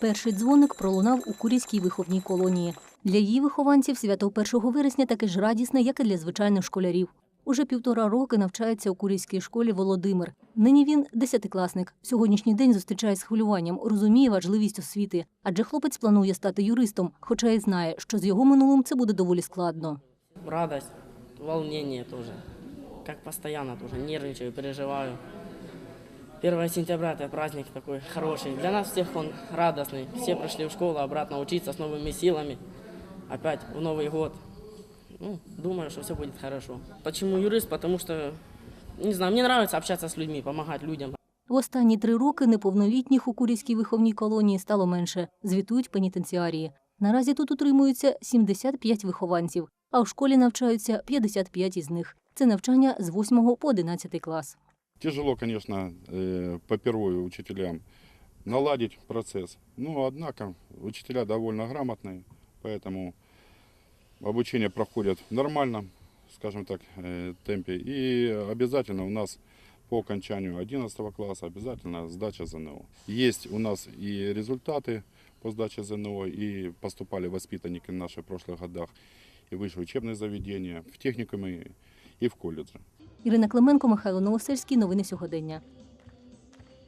Перший дзвоник пролунав у Курійській виховній колонії. Для її вихованців свято 1 вересня таке ж радісне, як і для звичайних школярів. Уже півтора роки навчається у Курійській школі Володимир. Нині він десятикласник. Сьогоднішній день зустрічає з хвилюванням, розуміє важливість освіти. Адже хлопець планує стати юристом, хоча й знає, що з його минулим це буде доволі складно. Радость, волнение тоже. Как постоянно тоже нервничаю, переживаю. 1 сентября это праздник такой хороший. Для нас всех он радостный. Все пришли в школу обратно учиться с новыми силами. Опять в Новый год. Ну, думаю, что все будет хорошо. Почему юрист? Потому что, не знаю, мне нравится общаться с людьми, помогать людям. В останні три роки неповнолітніх у Курійській виховній колонії стало менше, звітують пенітенціарії. Наразі тут утримуються 75 вихованців, а в школі навчаються 55 із них. Це навчання з 8 по 11 клас. Тяжело, конечно, э, попервые учителям наладить процесс. Но, однако, учителя довольно грамотные, поэтому обучение проходит в нормальном, скажем так, э, темпе. И обязательно у нас по окончанию 11 класса обязательно сдача ЗНО. Есть у нас и результаты по сдаче ЗНО, и поступали воспитанники наши в прошлых годах и высшие учебные заведения, в техникумы и в колледжи. Ірина Клименко, Михайло Новосельський. Новини сьогодення.